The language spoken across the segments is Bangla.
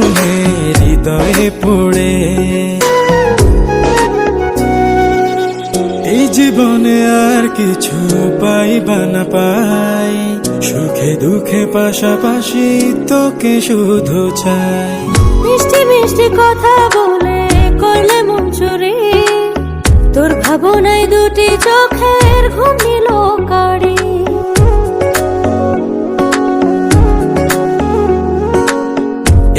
আগুনে হৃদয়ে পড়ে। এই জীবনে আর কিছু পাইবা না পাই। সুখে দুঃখে পাশাপাশি তোকে শুধু চাই। মিষ্টি মিষ্টি কথা বলে করলে মন চুরি তোর ভাবনায় দুটি চোখের ঘুম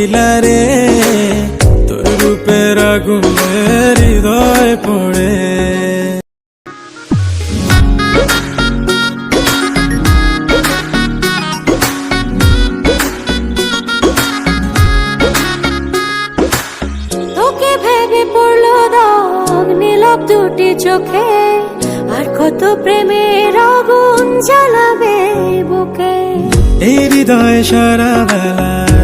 রঙ্গিলা রে তোর রূপের আগুনে হৃদয় পড়ে। তোকে ভেবে পড়ল দাগ দুটি চোখে আর কত প্রেমের আগুন জ্বালাবে বুকে। এই হৃদয় সারা বেলা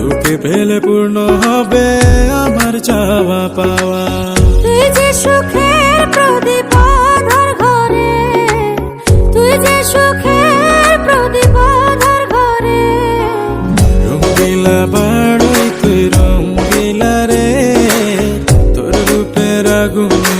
তোকে পেলে পূর্ণ হবে আমার চাওয়া পাওয়া। তুই যে সুখের প্রদীপ ঘরে তুই যে সুখের প্রদীপ ঘরে। রঙিলা বাড়ি তুই রঙিলা রে তোর রূপের আগুন